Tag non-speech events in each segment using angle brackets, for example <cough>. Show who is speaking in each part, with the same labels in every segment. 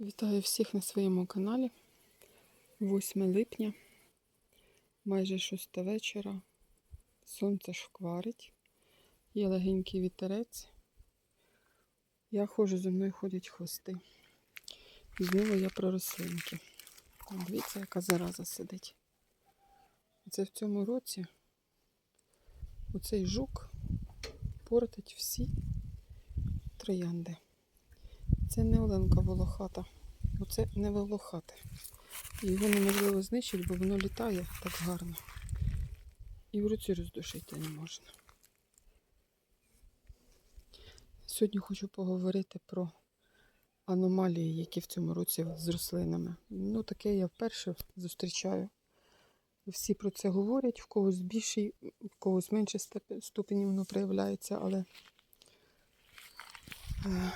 Speaker 1: Вітаю всіх на своєму каналі. 8 липня, майже 6 вечора. Сонце шкварить, є легенький вітерець. Я ходжу, зі мною ходять хвости. І знову я про рослинки. Дивіться, яка зараза сидить. Це в цьому році оцей жук портить всі троянди. Це не оленка волохата. Оце не волохате. Його неможливо знищити, бо воно літає так гарно. І в руці роздушити не можна. Сьогодні хочу поговорити про аномалії, які в цьому році з рослинами. Ну, таке я вперше зустрічаю. Всі про це говорять, в когось більший, в когось менший ступені воно проявляється, але е,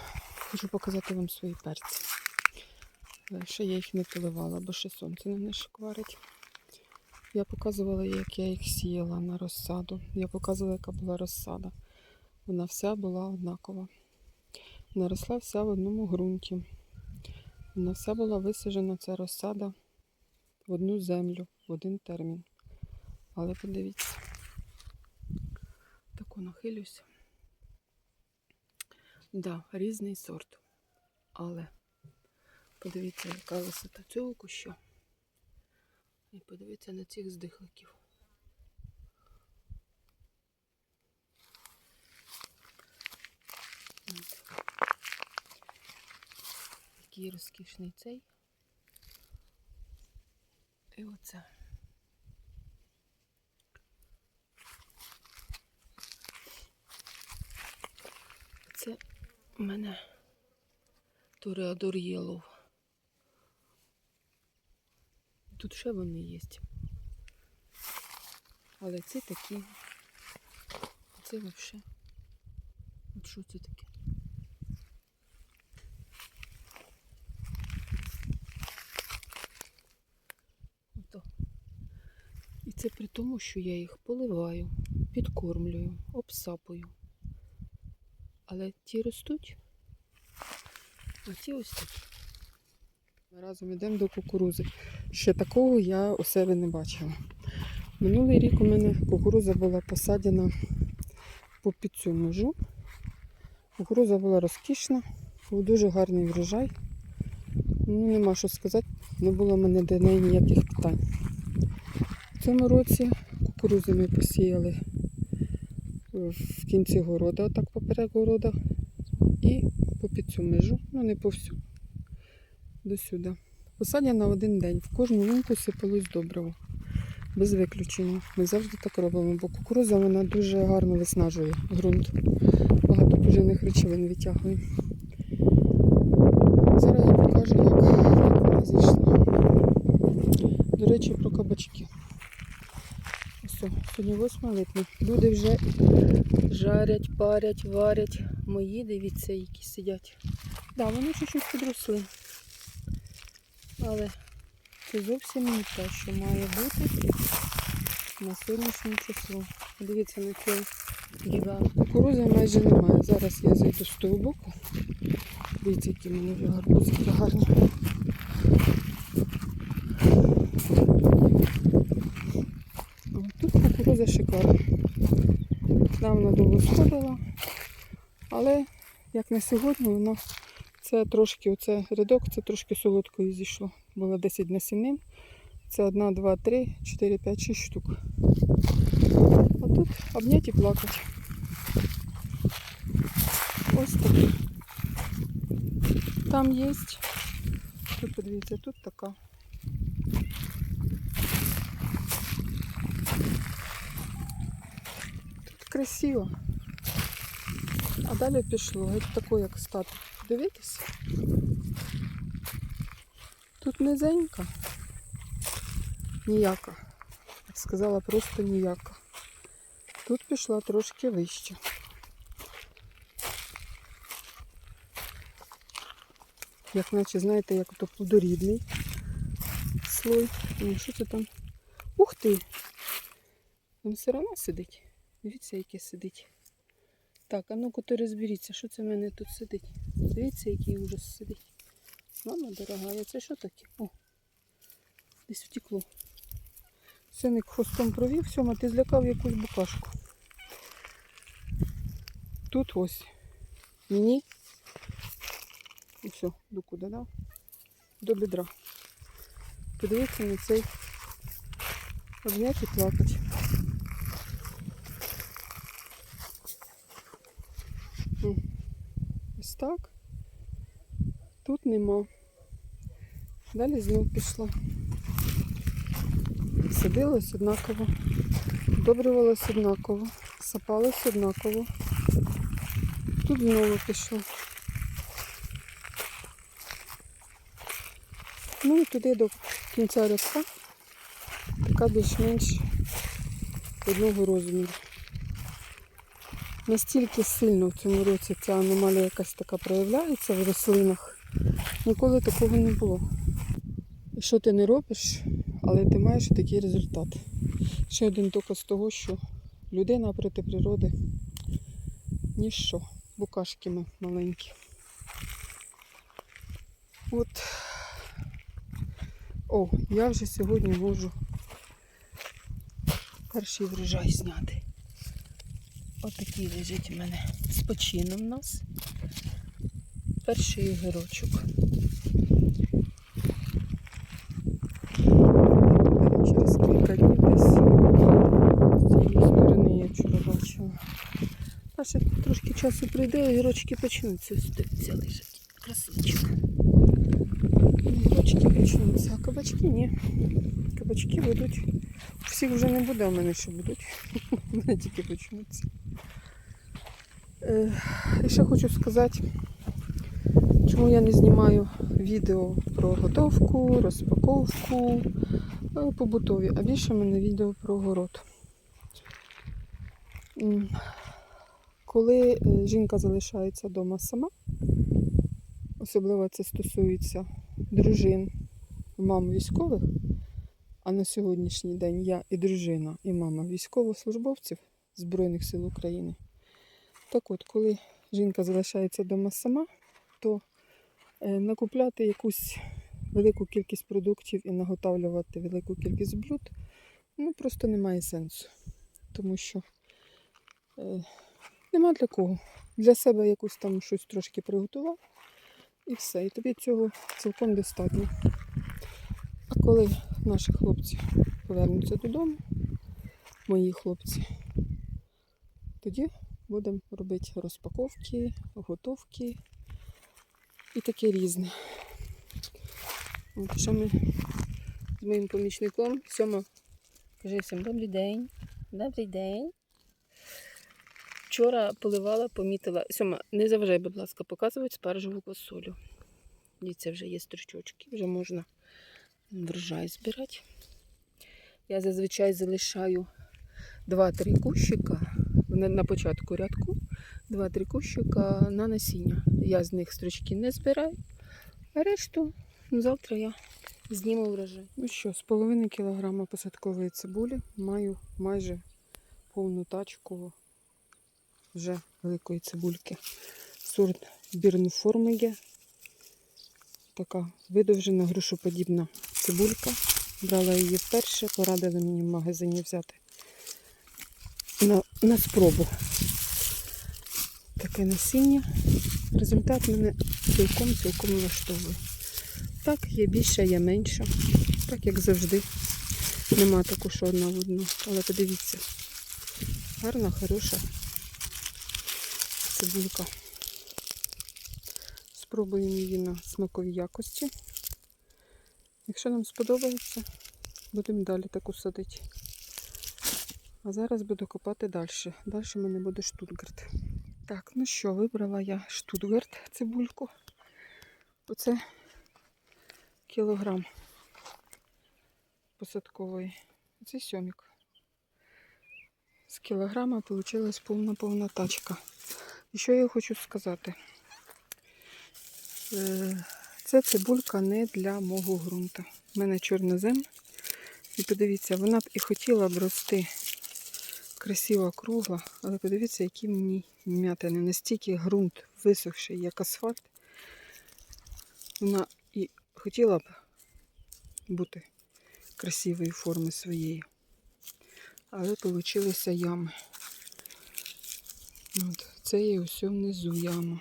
Speaker 1: Хочу показати вам свої перці. Е, Ще я їх не поливала, бо ще сонце на них шкварить. Я показувала, як я їх сіяла на розсаду. Я показувала, яка була розсада. Вона вся була однакова. Вона росла вся в одному ґрунті. Вона вся була висаджена, ця розсада, в одну землю, в один термін. Але подивіться, таку нахилюся. Да, різний сорт. Але подивіться, яка висота цього куща. І подивіться на цих здихликів. Який розкішний цей. І оце. Це у мене Тореадор Єлов. Тут ще вони є. Але ці такі. Це взагалі. От що це таке? Ото. І це при тому, що я їх поливаю, підкормлюю, обсапую. Але ті ростуть, а ті ось такі. Ми разом йдемо до кукурузи. Ще такого я у себе не бачила. Минулий рік у мене кукуруза була посаджена по під цю межу. Кукуруза була розкішна, був дуже гарний врожай. Ну, нема що сказати, не було в мене до неї ніяких питань. В цьому році кукурузу ми посіяли в кінці города, отак поперек города, і по під цю межу, ну не повсю, до сюди. Посадя один день. В кожну лунку сипалось добриво. Без виключення. Ми завжди так робимо, бо кукуруза вона дуже гарно виснажує ґрунт. Багато поживних речовин витягує. Зараз я покажу, як вона зійшла. До речі, про кабачки. Ось, сьогодні 8 липня. Люди вже жарять, парять, варять. Мої, дивіться, які сидять. Так, да, вони чуть-чуть підросли. Але це зовсім не те, що має бути на сьогоднішнє число. Дивіться на цей гігант. Кукурузи майже немає. Зараз я зайду з того боку. Дивіться, які в мене вже гарбузики гарні. От Кукуруза шикарна. Давно довго сходила, але як на сьогодні, воно це трошки, оце рядок, це трошки солодкою зійшло. Було 10 насінин. Це 1, 2, 3, 4, 5, 6 штук. А тут обнять і плакать. Ось такі. Там є. Тут подивіться, тут така. Красиво. А далі пішло. Геть таке, як стати. Дивитися. Тут низенька. Ніяка. Я б сказала, просто ніяка. Тут пішла трошки вище. Як наче, знаєте, як то плодорідний слой. Ну, що це там? Ух ти! Він все одно сидить. Дивіться, яке сидить. Так, а ну-ка то розберіться, що це в мене тут сидить. Дивіться, який ужас сидить. Мама дорогая, це що таке? О, десь втекло. Синик хвостом провів, Сьома, ти злякав якусь букашку. Тут ось мені. І все, до куди дав? До бедра. Подивіться на цей обняти і плакати. М. Ось так. Тут нема. Далі знов пішла. Садилась однаково, добрювалась однаково, сапалась однаково. Тут знову пішла. Ну і туди до кінця рядка така більш-менш одного розміру. Настільки сильно в цьому році ця аномалія якась така проявляється в рослинах. Ніколи такого не було. І що ти не робиш, але ти маєш такий результат. Ще один доказ того, що людина проти природи ніщо. Букашки ми маленькі. От. О, я вже сьогодні можу перший врожай зняти. Отакий лежить у мене з почином у нас. Перший огірочок. Через кілька днів десь з цієї сторони я вчора бачила. А ще трошки часу прийде, огірочки почнуться. Дивіться, лежать. Красунчик. Огірочки почнуться, а кабачки ні. Кабачки будуть. Всіх вже не буде, в мене ще будуть. <laughs> Вони тільки почнуться. Е, І ще хочу сказати, чому я не знімаю відео про готовку, розпаковку, е, побутові, а більше в мене відео про город. Коли е, жінка залишається вдома сама, особливо це стосується дружин, мам військових, а на сьогоднішній день я і дружина, і мама військовослужбовців Збройних сил України. Так от, коли жінка залишається вдома сама, то е, накупляти якусь велику кількість продуктів і наготовлювати велику кількість блюд ну, просто немає сенсу. Тому що е, нема для кого. Для себе якусь там щось трошки приготував і все. І тобі цього цілком достатньо. А коли наші хлопці повернуться додому, мої хлопці, тоді будемо робити розпаковки, готовки і таке різне. От, що ми з моїм помічником Сьома каже всім добрий день. Добрий день. Вчора поливала, помітила. Сьома, не заважай, будь ласка, показувати спаржеву косолю. Дивіться, вже є стручочки, вже можна врожай збирати. Я зазвичай залишаю 2-3 кущика на початку рядку, 2-3 кущика на насіння. Я з них стручки не збираю, а решту завтра я зніму врожай. Ну що, з половини кілограма посадкової цибулі маю майже повну тачку вже великої цибульки. Сорт бірнформиге. Така видовжена грушоподібна цибулька. Брала її вперше, порадили мені в магазині взяти на, на спробу. Таке насіння. Результат мене цілком-цілком влаштовує. Так, є більше, є менше. Так як завжди. Нема також одна в одну. Але подивіться. Гарна, хороша цибулька. Спробуємо її на смаковій якості. Якщо нам сподобається, будемо далі таку садити. А зараз буду копати далі. Далі в мене буде штутгарт. Так, ну що, вибрала я штутгарт цибульку. Оце кілограм посадкової. Це сьомік. З кілограма вийшла повна-повна тачка. І що я хочу сказати? Е, Це цибулька не для мого ґрунту. У мене чорнозем. І подивіться, вона б і хотіла б рости красиво кругла, але подивіться, які в ній вм'ятини. Настільки ґрунт висохший, як асфальт. Вона і хотіла б бути красивої форми своєї. Але получилися ями. Це є усе внизу яма.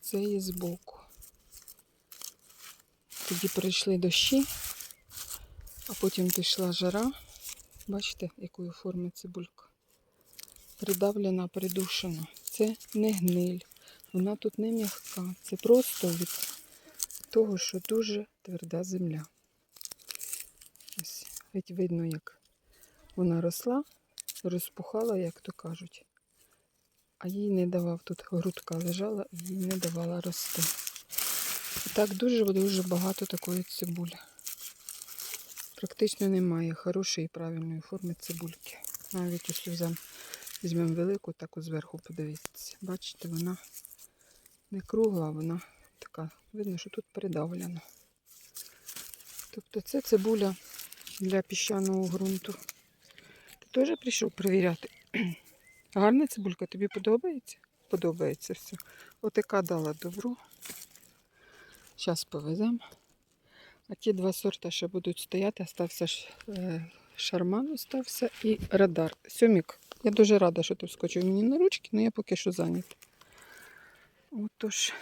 Speaker 1: Це є збоку. Тоді прийшли дощі, а потім пішла жара. Бачите, якої форми цибулька? Придавлена, придушена. Це не гниль. Вона тут не м'яка. Це просто від того, що дуже тверда земля. Ось, геть видно, як вона росла, розпухала, як то кажуть. А їй не давав тут грудка лежала, і їй не давала рости. І так дуже-дуже багато такої цибулі. Практично немає хорошої і правильної форми цибульки. Навіть якщо візьмемо велику, таку зверху подивіться. Бачите, вона не кругла, вона така. Видно, що тут придавлено. Тобто це цибуля для піщаного ґрунту. Теж прийшов перевіряти? <clears throat> Гарна цибулька, тобі подобається? Подобається все. Отака дала добру. Зараз повеземо. А ті два сорта ще будуть стояти. Остався е, шарман остався і радар. Сьомік, я дуже рада, що ти вскочив мені на ручки, але я поки що зайнята. Отож,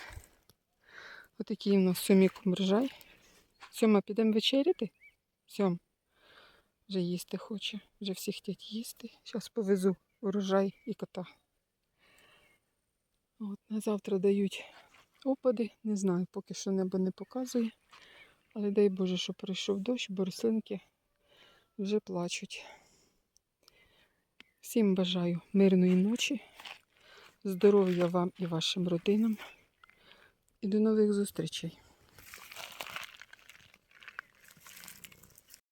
Speaker 1: отакий у нас сьомік мржай. Сьома, підемо вечеряти? Сьом. Вже їсти хоче, вже всі хочуть їсти. Зараз повезу урожай і кота. От, на завтра дають опади. Не знаю, поки що небо не показує. Але дай Боже, що прийшов дощ, бо рослинки вже плачуть. Всім бажаю мирної ночі, здоров'я вам і вашим родинам. І до нових зустрічей.